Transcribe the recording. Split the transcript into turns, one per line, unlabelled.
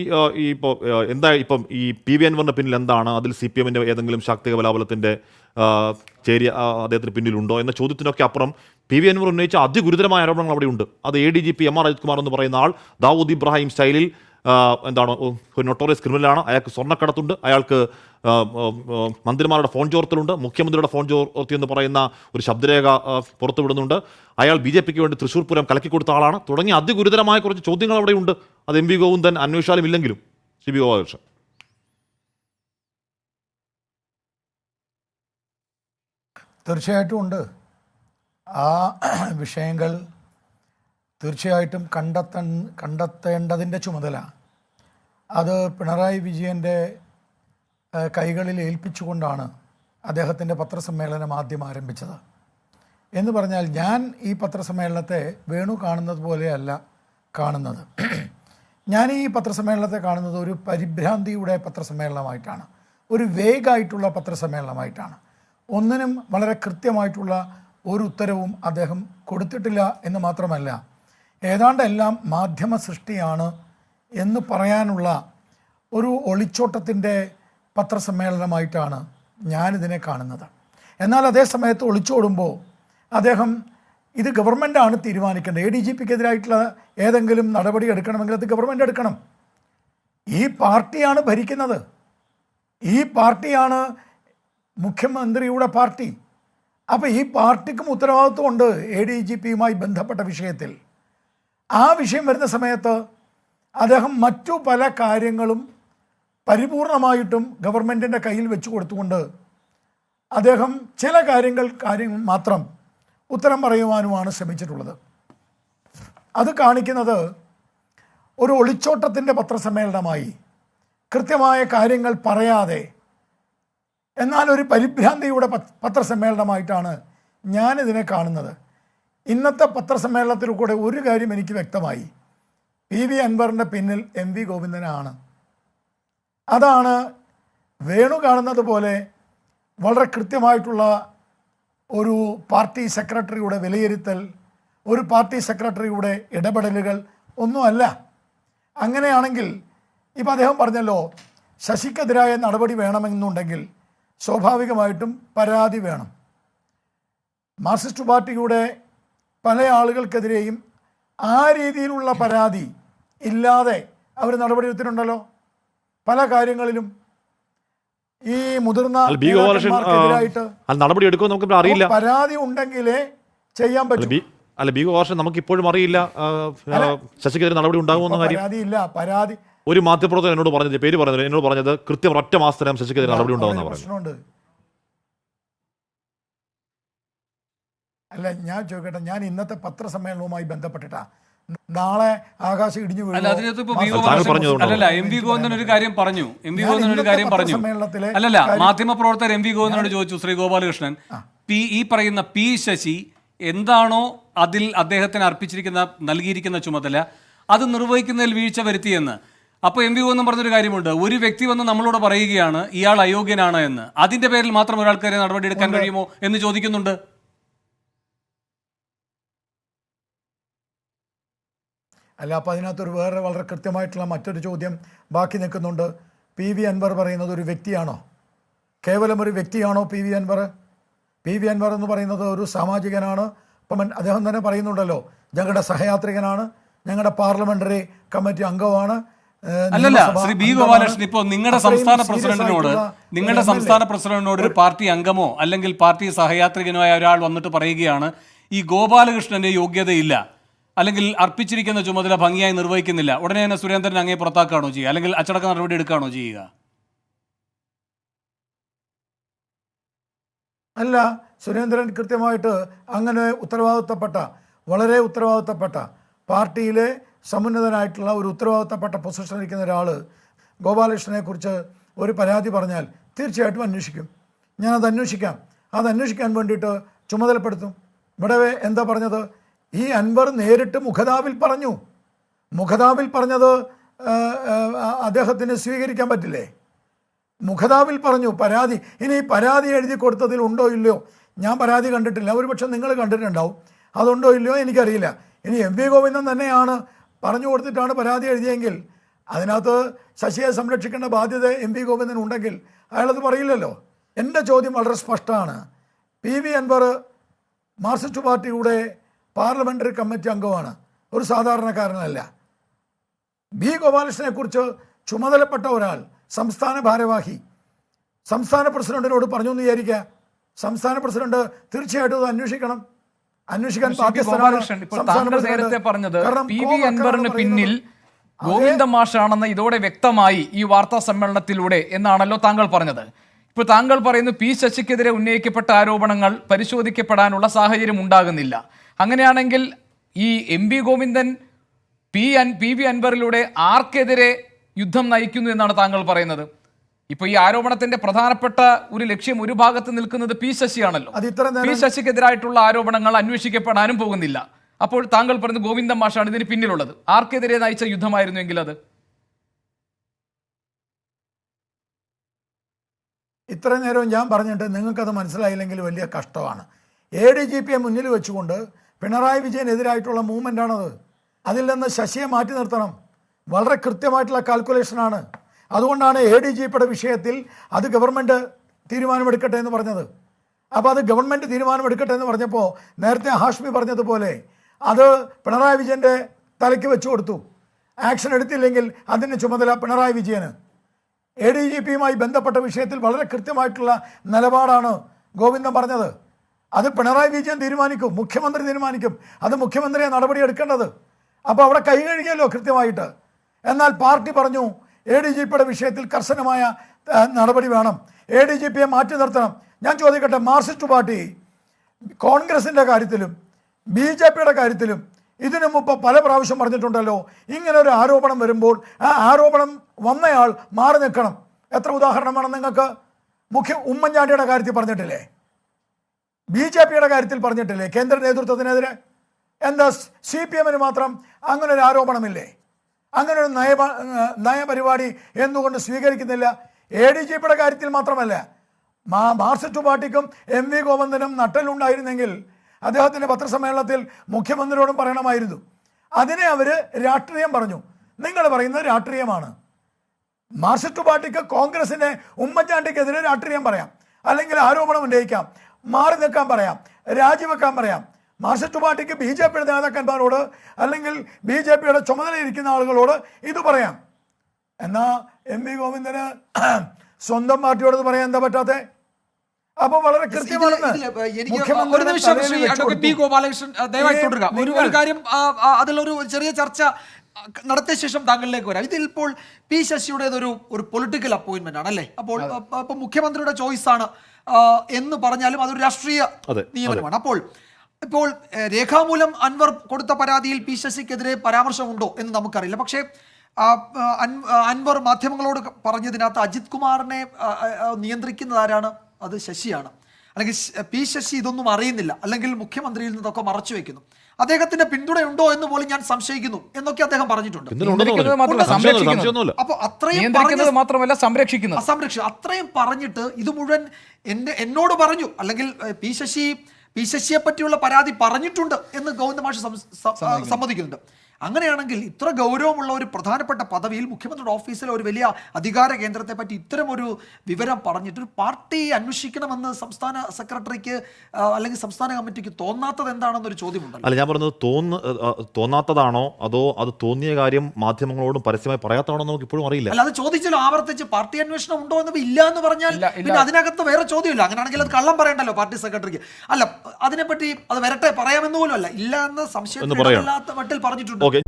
ഈ ഇപ്പോൾ എന്താ ഇപ്പം ഈ പി വി അൻവറിന്റെ പിന്നിൽ എന്താണ്? അതിൽ സി പി എമ്മിന്റെ ഏതെങ്കിലും ശാക്തിക ബലാബലത്തിന്റെ ചേരിയ അദ്ദേഹത്തിന് പിന്നിലുണ്ടോ എന്ന ചോദ്യത്തിനൊക്കെ അപ്പുറം പി വി അൻവർ ഉന്നയിച്ച അതിഗുരുതരമായ ആരോപണങ്ങൾ അവിടെയുണ്ട്. അത് A D G P M R Ajith Kumar എന്ന് പറയുന്ന ആൾ ദാവൂദ് ഇബ്രാഹിം സ്റ്റൈലിൽ എന്താണ് ഒരു നൊട്ടോറിയസ് ക്രിമിനലാണ് അയാൾക്ക് സ്വർണക്കടത്തുണ്ട്. അയാൾക്ക് മന്ത്രിമാരുടെ ഫോൺ ചോർത്തലുണ്ട്. മുഖ്യമന്ത്രിയുടെ ഫോൺ ചോർത്തി എന്ന് പറയുന്ന ഒരു ശബ്ദരേഖ പുറത്തുവിടുന്നുണ്ട് അയാൾ ബി ജെ പിക്ക് വേണ്ടി തൃശ്ശൂർ പൂരം കലക്കി കൊടുത്ത ആളാണ്. തുടങ്ങി അതിഗുരുതരമായ കുറച്ച് ചോദ്യങ്ങൾ അവിടെയുണ്ട് അത് എം വി ഗോവിന്ദൻ അന്വേഷിച്ചാലും ഇല്ലെങ്കിലും സി ബി ഗോപാലകൃഷ്ണൻ.
തീർച്ചയായിട്ടും ഉണ്ട്. ആ വിഷയങ്ങൾ തീർച്ചയായിട്ടും കണ്ടെത്ത കണ്ടെത്തേണ്ടതിന്റെ ചുമതല അത് പിണറായി വിജയന്റെ കൈകളിൽ ഏൽപ്പിച്ചുകൊണ്ടാണ് അദ്ദേഹത്തിന്റെ പത്രസമ്മേളനം ആദ്യം ആരംഭിച്ചത്. എന്ന് പറഞ്ഞാൽ ഞാൻ ഈ പത്രസമ്മേളനത്തെ വേണു കാണുന്നത് പോലെയല്ല കാണുന്നത്. ഞാൻ ഈ പത്രസമ്മേളനത്തെ കാണുന്നത് ഒരു പരിഭ്രാന്തിയുടെ പത്രസമ്മേളനമായിട്ടാണ്. ഒരു വേഗായിട്ടുള്ള പത്രസമ്മേളനമായിട്ടാണ്. ഒന്നിനും വളരെ കൃത്യമായിട്ടുള്ള ഒരു ഉത്തരവും അദ്ദേഹം കൊടുത്തിട്ടില്ല എന്ന് മാത്രമല്ല ഏതാണ്ടെല്ലാം മാധ്യമ സൃഷ്ടിയാണ് എന്ന് പറയാനുള്ള ഒരു ഒളിച്ചോട്ടത്തിന്റെ പത്രസമ്മേളനമായിട്ടാണ് ഞാനിതിനെ കാണുന്നത്. എന്നാൽ അതേ സമയത്ത് ഒളിച്ചോടുമ്പോൾ അദ്ദേഹം ഇത് ഗവൺമെന്റാണ് തീരുമാനിക്കേണ്ടത്. എ ഡി ജി പിക്കെതിരായിട്ടുള്ള ഏതെങ്കിലും നടപടി എടുക്കണമെങ്കിൽ അത് ഗവൺമെന്റ് എടുക്കണം. ഈ പാർട്ടിയാണ് ഭരിക്കുന്നത്. ഈ പാർട്ടിയാണ് മുഖ്യമന്ത്രിയുടെ പാർട്ടി. അപ്പോൾ ഈ പാർട്ടിക്കും ഉത്തരവാദിത്വമുണ്ട് എ ഡി ജി പിയുമായി ബന്ധപ്പെട്ട വിഷയത്തിൽ. ആ വിഷയം വരുന്ന സമയത്ത് അദ്ദേഹം മറ്റു പല കാര്യങ്ങളും പരിപൂർണമായിട്ടും ഗവൺമെന്റിന്റെ കയ്യിൽ വെച്ചു കൊടുത്തുകൊണ്ട് അദ്ദേഹം ചില കാര്യങ്ങൾ കാര്യങ്ങൾ മാത്രം ഉത്തരം പറയുവാനുമാണ് ശ്രമിച്ചിട്ടുള്ളത്. അത് കാണിക്കുന്നത് ഒരു ഒളിച്ചോട്ടത്തിന്റെ പത്രസമ്മേളനമായി കൃത്യമായ കാര്യങ്ങൾ പറയാതെ എന്നാൽ ഒരു പരിഭ്രാന്തിയുടെ പത്രസമ്മേളനമായിട്ടാണ് ഞാനിതിനെ കാണുന്നത്. ഇന്നത്തെ പത്രസമ്മേളനത്തിൽ കൂടെ ഒരു കാര്യം എനിക്ക് വ്യക്തമായി പി വി അൻവറിന്റെ പിന്നിൽ എം വി ഗോവിന്ദനാണ്. അതാണ് വേണു കാണുന്നത് പോലെ വളരെ കൃത്യമായിട്ടുള്ള ഒരു പാർട്ടി സെക്രട്ടറിയുടെ വിലയിരുത്തൽ ഒരു പാർട്ടി സെക്രട്ടറിയുടെ ഇടപെടലുകൾ ഒന്നുമല്ല. അങ്ങനെയാണെങ്കിൽ ഇപ്പം അദ്ദേഹം പറഞ്ഞല്ലോ ശശിക്കെതിരായ നടപടി വേണമെന്നുണ്ടെങ്കിൽ സ്വാഭാവികമായിട്ടും പരാതി വേണം. മാർക്സിസ്റ്റ് പാർട്ടിയുടെ പല ആളുകൾക്കെതിരെയും ആ രീതിയിലുള്ള പരാതി ഇല്ലാതെ അവർ നടപടിയെടുത്തിട്ടുണ്ടല്ലോ. പല കാര്യങ്ങളിലും ഈ മുതിർന്ന
അല്ല ബി ഗോപാലകൃഷ്ണൻ ആ,
നേതാക്കന്മാർക്കെതിരായിട്ട്
അത് നടപടി എടുക്കുമോ നമുക്ക് അറിയില്ല.
പരാതി ഉണ്ടെങ്കിലേ ചെയ്യാൻ പറ്റും.
അല്ല ബി നമുക്ക് ഇപ്പോഴും അറിയില്ല ശശിക്കെതിരെ നടപടി ഉണ്ടാകുമെന്ന കാര്യം.
പരാതി ഇല്ല പരാതി
ഒരു മാധ്യമപ്രവർത്തകൻ എന്നോട് പറഞ്ഞത് പേര് പറഞ്ഞത് എന്നോട് പറഞ്ഞത് കൃത്യം ഒറ്റ മാസത്തിനകം ശശിക്കെതിരെ നടപടി
ഉണ്ടാകുമെന്ന്
പറഞ്ഞു
അല്ല ഞാൻ ചോദിക്കട്ടെ ഞാൻ ഇന്നത്തെ പത്രസമ്മേളനവുമായി ബന്ധപ്പെട്ടിട്ടാ. നാളെ ആകാശം ഇടിഞ്ഞു?
അല്ലല്ല എം വി ഗോവിന്ദൻ ഒരു കാര്യം പറഞ്ഞു. എം വി ഗോവിന്ദൻ ഒരു കാര്യം പറഞ്ഞു. അല്ലല്ല മാധ്യമപ്രവർത്തകർ എം വി ഗോവിന്ദനോട് ചോദിച്ചു ശ്രീ ഗോപാലകൃഷ്ണൻ പി ഈ പറയുന്ന പി ശശി എന്താണോ അതിൽ അദ്ദേഹത്തിന് അർപ്പിച്ചിരിക്കുന്ന നൽകിയിരിക്കുന്ന ചുമതല അത് നിർവഹിക്കുന്നതിൽ വീഴ്ച വരുത്തിയെന്ന് അപ്പോൾ എം വി ഗോവിന്ദൻ പറഞ്ഞൊരു കാര്യമുണ്ട്. ഒരു വ്യക്തി വന്ന് നമ്മളോട് പറയുകയാണ് ഇയാൾ അയോഗ്യനാണ് എന്ന്. അതിന്റെ പേരിൽ മാത്രം ഒരാൾക്കാരെ നടപടി എടുക്കാൻ കഴിയുമോ എന്ന് ചോദിക്കുന്നുണ്ട്.
അല്ല അപ്പോൾ അതിനകത്തൊരു വേറെ വളരെ കൃത്യമായിട്ടുള്ള മറ്റൊരു ചോദ്യം ബാക്കി നിൽക്കുന്നുണ്ട്. പി വി അൻവർ പറയുന്നത് ഒരു വ്യക്തിയാണോ? കേവലം ഒരു വ്യക്തിയാണോ P V Anvar? P V Anvar എന്ന് പറയുന്നത് ഒരു സാമാജികനാണ്. അപ്പം അദ്ദേഹം തന്നെ പറയുന്നുണ്ടല്ലോ ഞങ്ങളുടെ സഹയാത്രികനാണ് ഞങ്ങളുടെ പാർലമെന്ററി കമ്മിറ്റി അംഗമാണ്
അല്ലല്ല ശ്രീ ബി. ഗോപാലകൃഷ്ണൻ ഇപ്പോൾ നിങ്ങളുടെ സംസ്ഥാന പ്രസിഡന്റിനോട് നിങ്ങളുടെ സംസ്ഥാന പ്രസിഡന്റിനോട് ഒരു പാർട്ടി അംഗമോ അല്ലെങ്കിൽ പാർട്ടി സഹയാത്രികനോ ആയ ഒരാൾ വന്നിട്ട് പറയുകയാണ് ഈ ഗോപാലകൃഷ്ണന് യോഗ്യതയില്ല. അല്ലെങ്കിൽ അർപ്പിച്ചിരിക്കുന്ന ചുമതല ഭംഗിയായി നിർവഹിക്കുന്നില്ല. ഉടനെ തന്നെ സുരേന്ദ്രൻ അങ്ങേ പുറത്താക്കുകയാണോ ചെയ്യുക? അല്ലെങ്കിൽ അച്ചടക്ക നടപടി എടുക്കുകയാണോ ചെയ്യുക?
അല്ല സുരേന്ദ്രൻ കൃത്യമായിട്ട് അങ്ങനെ ഉത്തരവാദിത്തപ്പെട്ട വളരെ ഉത്തരവാദിത്തപ്പെട്ട പാർട്ടിയിലെ സമുന്നതനായിട്ടുള്ള ഒരു ഉത്തരവാദിത്തപ്പെട്ട പൊസിഷൻ ഇരിക്കുന്ന ഒരാൾ ഗോപാലകൃഷ്ണനെ കുറിച്ച് ഒരു പരാതി പറഞ്ഞാൽ തീർച്ചയായിട്ടും അന്വേഷിക്കും. ഞാനത് അന്വേഷിക്കാം അത് അന്വേഷിക്കാൻ വേണ്ടിയിട്ട് ചുമതലപ്പെടുത്തും. ഇവിടെ എന്താ പറഞ്ഞത്? ഈ അൻവർ നേരിട്ട് മുഖതാവിൽ പറഞ്ഞു. മുഖതാവിൽ പറഞ്ഞത് അദ്ദേഹത്തിന് സ്വീകരിക്കാൻ പറ്റില്ലേ? മുഖതാവിൽ പറഞ്ഞു പരാതി ഇനി പരാതി എഴുതി കൊടുത്തതിൽ ഉണ്ടോ ഇല്ലയോ? ഞാൻ പരാതി കണ്ടിട്ടില്ല. ഒരുപക്ഷെ നിങ്ങൾ കണ്ടിട്ടുണ്ടാവും. അതുണ്ടോ ഇല്ലയോ എനിക്കറിയില്ല. ഇനി എം വി ഗോവിന്ദൻ തന്നെയാണ് പറഞ്ഞു കൊടുത്തിട്ടാണ് പരാതി എഴുതിയെങ്കിൽ. അതിനകത്ത് ശശിയെ സംരക്ഷിക്കേണ്ട ബാധ്യത എം പി ഗോവിന്ദൻ ഉണ്ടെങ്കിൽ അയാളത് പറയില്ലല്ലോ. എന്റെ ചോദ്യം വളരെ സ്പഷ്ടമാണ്. പി വി അൻവർ മാർക്സിസ്റ്റ് പാർട്ടിയുടെ പാർലമെന്ററി കമ്മിറ്റി അംഗമാണ്. ഒരു സാധാരണക്കാരനല്ല. ബി. ഗോപാലകൃഷ്ണനെ കുറിച്ച് ചുമതലപ്പെട്ട ഒരാൾ സംസ്ഥാന ഭാരവാഹി. സംസ്ഥാന പ്രസിഡന്റിനോട് പറഞ്ഞു എന്ന് വിചാരിക്കുക. സംസ്ഥാന പ്രസിഡന്റ് തീർച്ചയായിട്ടും അത് അന്വേഷിക്കണം. അന്വേഷിക്കാൻ.
നേരത്തെ പറഞ്ഞത് പി. വി. അൻവറിന് പിന്നിൽ ഗോവിന്ദ മാഷാണെന്ന് ഇതോടെ വ്യക്തമായി ഈ വാർത്താ സമ്മേളനത്തിലൂടെ എന്നാണല്ലോ താങ്കൾ പറഞ്ഞത്. ഇപ്പോൾ താങ്കൾ പറയുന്നു പി ശശിക്കെതിരെ ഉന്നയിക്കപ്പെട്ട ആരോപണങ്ങൾ പരിശോധിക്കപ്പെടാനുള്ള സാഹചര്യം ഉണ്ടാകുന്നില്ല. അങ്ങനെയാണെങ്കിൽ ഈ എം വി ഗോവിന്ദൻ പി അൻ പി വി അൻവറിലൂടെ ആർക്കെതിരെ യുദ്ധം നയിക്കുന്നു എന്നാണ് താങ്കൾ പറയുന്നത്? ഇപ്പോൾ ഈ ആരോപണത്തിന്റെ പ്രധാനപ്പെട്ട ഒരു ലക്ഷ്യം ഒരു ഭാഗത്ത് നിൽക്കുന്നത് പി ശശിയാണല്ലോ. പി ശശിക്കെതിരായിട്ടുള്ള ആരോപണങ്ങൾ അന്വേഷിക്കപ്പെടാനും പോകുന്നില്ല. അപ്പോൾ താങ്കൾ പറയുന്നത് ഗോവിന്ദൻ മാഷാണ് ഇതിന് പിന്നിലുള്ളത്. ആർക്കെതിരെ നയിച്ച യുദ്ധമായിരുന്നെങ്കിൽ അത്?
ഇത്ര നേരം ഞാൻ പറഞ്ഞിട്ട് നിങ്ങൾക്കത് മനസ്സിലായില്ലെങ്കിൽ വലിയ കഷ്ടമാണ്. എ ഡി ജി പിയെ മുന്നിൽ വെച്ചുകൊണ്ട് പിണറായി വിജയനെതിരായിട്ടുള്ള മൂവ്മെന്റാണത് അതിൽ നിന്ന് ശശിയെ മാറ്റി നിർത്തണം. വളരെ കൃത്യമായിട്ടുള്ള കാൽക്കുലേഷനാണ്. അതുകൊണ്ടാണ് എ ഡി ജി പിയുടെ വിഷയത്തിൽ അത് ഗവൺമെന്റ് തീരുമാനമെടുക്കട്ടെ എന്ന് പറഞ്ഞത്. അപ്പോൾ അത് ഗവൺമെന്റ് തീരുമാനമെടുക്കട്ടെ എന്ന് പറഞ്ഞപ്പോൾ നേരത്തെ ഹാഷ്മി പറഞ്ഞതുപോലെ അത് പിണറായി വിജയന്റെ തലയ്ക്ക് വെച്ചു കൊടുത്തു. ആക്ഷൻ എടുത്തില്ലെങ്കിൽ അതിന്റെ ചുമതല പിണറായി വിജയന്. എ ഡി ജി പിയുമായി ബന്ധപ്പെട്ട വിഷയത്തിൽ വളരെ കൃത്യമായിട്ടുള്ള നിലപാടാണ് ഗോവിന്ദൻ പറഞ്ഞത്. അത് പിണറായി വിജയൻ തീരുമാനിക്കും മുഖ്യമന്ത്രി തീരുമാനിക്കും. അത് മുഖ്യമന്ത്രിയെ നടപടി എടുക്കേണ്ടത് അപ്പോൾ അവിടെ കൈ കഴുകിയല്ലോ കൃത്യമായിട്ട്. എന്നാൽ പാർട്ടി പറഞ്ഞു എ ഡി ജി പിയുടെ വിഷയത്തിൽ കർശനമായ നടപടി വേണം. എ ഡി ജി പിയെ മാറ്റി നിർത്തണം. ഞാൻ ചോദിക്കട്ടെ മാർക്സിസ്റ്റ് പാർട്ടി കോൺഗ്രസിന്റെ കാര്യത്തിലും ബി ജെ പിയുടെ കാര്യത്തിലും ഇതിനു മുമ്പ് പല പ്രാവശ്യം പറഞ്ഞിട്ടുണ്ടല്ലോ ഇങ്ങനെ ഒരു ആരോപണം വരുമ്പോൾ ആ ആരോപണം വന്നയാൾ മാറി നിൽക്കണം. എത്ര ഉദാഹരണമാണ് നിങ്ങൾക്ക്? മുഖ്യ ഉമ്മൻചാണ്ടിയുടെ കാര്യത്തിൽ പറഞ്ഞിട്ടില്ലേ? ബി ജെ പിയുടെ കാര്യത്തിൽ പറഞ്ഞിട്ടില്ലേ? കേന്ദ്ര നേതൃത്വത്തിനെതിരെ? എന്താ സി പി എമ്മിന് മാത്രം അങ്ങനെ ഒരു ആരോപണമില്ലേ? അങ്ങനെ ഒരു നയ നയപരിപാടി എന്തുകൊണ്ട് സ്വീകരിക്കുന്നില്ല? എ ഡി ജി പിയുടെ കാര്യത്തിൽ മാത്രമല്ല മാർസിസ്റ്റ് പാർട്ടിക്കും എം വി ഗോവിന്ദനും നട്ടലുണ്ടായിരുന്നെങ്കിൽ അദ്ദേഹത്തിന്റെ പത്രസമ്മേളനത്തിൽ മുഖ്യമന്ത്രിയോടും പറയണമായിരുന്നു. അതിനെ അവർ രാഷ്ട്രീയം പറഞ്ഞു. നിങ്ങൾ പറയുന്നത് രാഷ്ട്രീയമാണ്. മാർക്സിസ്റ്റ് പാർട്ടിക്ക് കോൺഗ്രസിന് ഉമ്മൻചാണ്ടിക്കെതിരെ രാഷ്ട്രീയം പറയാം. അല്ലെങ്കിൽ ആരോപണം ഉന്നയിക്കാം. മാറി നിൽക്കാൻ പറയാം. രാജിവെക്കാൻ പറയാം. മാർക്സിസ്റ്റ് പാർട്ടിക്ക് ബി ജെ പിയുടെ നേതാക്കന്മാരോട് അല്ലെങ്കിൽ ബി ജെ പിയുടെ ചുമതലയിരിക്കുന്ന ആളുകളോട് ഇത് പറയാം. എന്നാ എം വി ഗോവിന്ദന് സ്വന്തം പാർട്ടിയോട് പറയാൻ എന്താ പറ്റാത്തെ? അപ്പൊ വളരെ കൃത്യമാണ്
ഗോപാലകൃഷ്ണൻ ദയവായി തുടരുക. ഒരു ഒരു കാര്യം അതിലൊരു ചെറിയ ചർച്ച നടത്തിയ ശേഷം താങ്കളിലേക്ക് വരാം. ഇതിൽ ഇപ്പോൾ പി ശശിയുടേതൊരു ഒരു പൊളിറ്റിക്കൽ അപ്പോയിന്റ്മെന്റ് ആണ് അല്ലേ? അപ്പോൾ അപ്പോൾ മുഖ്യമന്ത്രിയുടെ ചോയ്സ് ആണ് എന്ന് പറഞ്ഞാലും അതൊരു രാഷ്ട്രീയ
അതെ,
നിയമനമാണ്. അപ്പോൾ ഇപ്പോൾ രേഖാമൂലം അൻവർ കൊടുത്ത പരാതിയിൽ പി ശശിക്കെതിരെ പരാമർശമുണ്ടോ എന്ന് നമുക്കറിയില്ല. പക്ഷേ അൻവർ മാധ്യമങ്ങളോട് പറഞ്ഞതിനകത്ത് അജിത് കുമാറിനെ നിയന്ത്രിക്കുന്നത് ആരാണ്? അത് ശശിയാണ്. അല്ലെങ്കിൽ പി ശശി ഇതൊന്നും അറിയുന്നില്ല. അല്ലെങ്കിൽ മുഖ്യമന്ത്രിയിൽ നിന്നൊക്കെ മറച്ചു വെക്കുന്നു. അദ്ദേഹത്തിന്റെ പിന്തുണയുണ്ടോ എന്ന് പോലും ഞാൻ സംശയിക്കുന്നു എന്നൊക്കെ അദ്ദേഹം പറഞ്ഞിട്ടുണ്ട്. അപ്പൊ അത്രയും
മാത്രമല്ല
സംരക്ഷിക്കുന്നു അത്രയും പറഞ്ഞിട്ട് ഇത് മുഴുവൻ എന്റെ എന്നോട് പറഞ്ഞു. അല്ലെങ്കിൽ പി ശശി പി ശശിയെ പറ്റിയുള്ള പരാതി പറഞ്ഞിട്ടുണ്ട് എന്ന് ഗോവിന്ദ മാഷ് സം- സ- ആ, സമ്മതിക്കുന്നുണ്ട്. അങ്ങനെയാണെങ്കിൽ ഇത്ര ഗൗരവമുള്ള ഒരു പ്രധാനപ്പെട്ട പദവിയിൽ മുഖ്യമന്ത്രിയുടെ ഓഫീസിലെ ഒരു വലിയ അധികാര കേന്ദ്രത്തെ പറ്റി ഇത്തരം ഒരു വിവരം പറഞ്ഞിട്ട് ഒരു പാർട്ടി അന്വേഷിക്കണമെന്ന് സംസ്ഥാന സെക്രട്ടറിക്ക് അല്ലെങ്കിൽ സംസ്ഥാന കമ്മിറ്റിക്ക് തോന്നാത്തത് എന്താണെന്നൊരു ചോദ്യമുണ്ട്
അല്ല ഞാൻ പറഞ്ഞത് തോന്ന തോന്നാത്തതാണോ അതോ അത് തോന്നിയ കാര്യം മാധ്യമങ്ങളോടും പരസ്യമായി പറയാത്തതാണോ നമുക്ക് ഇപ്പോഴും അറിയില്ല.
അല്ല അത് ചോദിച്ചല്ലോ ആവർത്തിച്ച് പാർട്ടി അന്വേഷണം ഉണ്ടോ എന്ന് ഇല്ല എന്ന് പറഞ്ഞാൽ. പിന്നെ അതിനകത്ത് വേറെ ചോദ്യമില്ല. അങ്ങനെയാണെങ്കിൽ അത് കള്ളം പറയണ്ടല്ലോ പാർട്ടി സെക്രട്ടറിക്ക്. അല്ല അതിനെപ്പറ്റി അത് വരട്ടെ പറയാമെന്ന് പോലും അല്ല. ഇല്ല എന്ന് സംശയം മട്ടിൽ പറഞ്ഞിട്ടുണ്ട്. Okay.